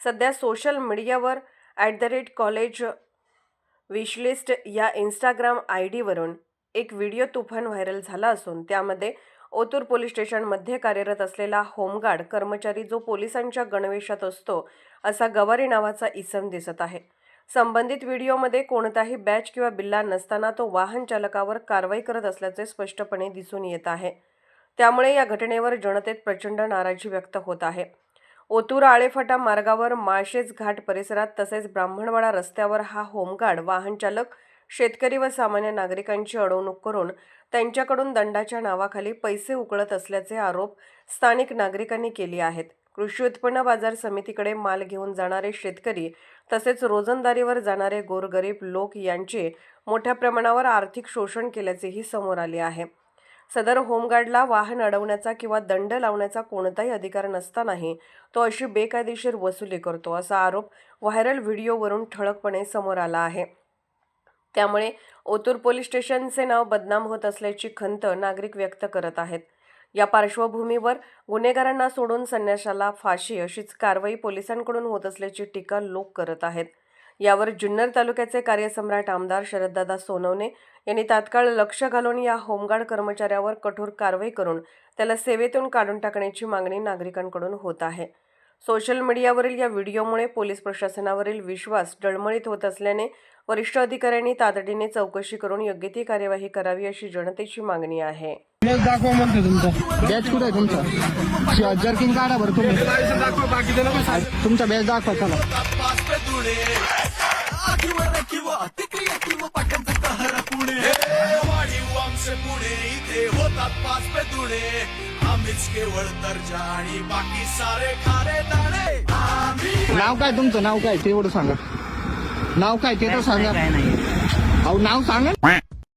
सध्या सोशल मीडियावर at the rate college wishlist या इंस्टाग्राम आय डीवरून एक व्हिडिओ तुफान व्हायरल झाला असून त्यामध्ये ओतूर पोलीस स्टेशनमध्ये कार्यरत असलेला होमगार्ड कर्मचारी जो पोलिसांच्या गणवेशात असतो असा गवारी नावाचा इसम दिसत आहे. संबंधित व्हिडिओमध्ये कोणताही बॅच किंवा बिल्ला नसताना तो वाहन चालकावर कारवाई करत असल्याचे स्पष्टपणे दिसून येत आहे. त्यामुळे या घटनेवर जनतेत प्रचंड नाराजी व्यक्त होत आहे. ओतूर आळेफाटा मार्गावर माळशेज घाट परिसरात तसेच ब्राह्मणवाडा रस्त्यावर हा होमगार्ड वाहनचालक शेतकरी व सामान्य नागरिकांची अडवणूक करून त्यांच्याकडून दंडाच्या नावाखाली पैसे उकळत असल्याचे आरोप स्थानिक नागरिकांनी केले आहेत. कृषी उत्पन्न बाजार समितीकडे माल घेऊन जाणारे शेतकरी तसेच रोजंदारीवर जाणारे गोरगरीब लोक यांचे मोठ्या प्रमाणावर आर्थिक शोषण केल्याचेही समोर आले आहे. सदर होमगार्डला वाहन अडवण्याचा किंवा दंड लावण्याचा कोणताही अधिकार नसतानाही तो अशी बेकायदेशीर वसुली करतो असा आरोप व्हायरल व्हिडिओवरून ठळकपणे समोर आला आहे. त्यामुळे ओतूर पोलीस स्टेशनचे नाव बदनाम होत असल्याची खंत नागरिक व्यक्त करत आहेत. या पार्श्वभूमीवर गुन्हेगारांना सोडून संन्याशाला फाशी अशीच कारवाई पोलिसांकडून होत असल्याची टीका लोक करत आहेत. यावर जुन्नर तालुक्याचे कार्यसम्राट आमदार शरददादा सोनवणे यांनी तात्काळ लक्ष घालून या होमगार्ड कर्मचाऱ्यावर कठोर कारवाई करून त्याला सेवेतून काढून टाकण्याची मागणी नागरिकांकडून होत आहे. सोशल मीडियावरील या व्हिडिओमुळे पोलीस प्रशासनावरील विश्वास डळमळीत होत असल्याने वरिष्ठ अधिकाऱ्यांनी तातडीने चौकशी करून योग्य ती कार्यवाही करावी अशी जनतेची मागणी आहे. बॅच दाखवा म्हणतो तुमचा. बॅच कुठे जर्किंग काढा बरं तुम्ही. तुमचा बॅच दाखवा चला. पाच पे दुणे. आम्हीच केवळ दर्जा आणि बाकी सारे खारे दाणे. आम्ही नाव काय तुमचं? नाव काय? ते एवढं सांगा. नाव काय? ते तर सांगा. अहो नाव सांगा.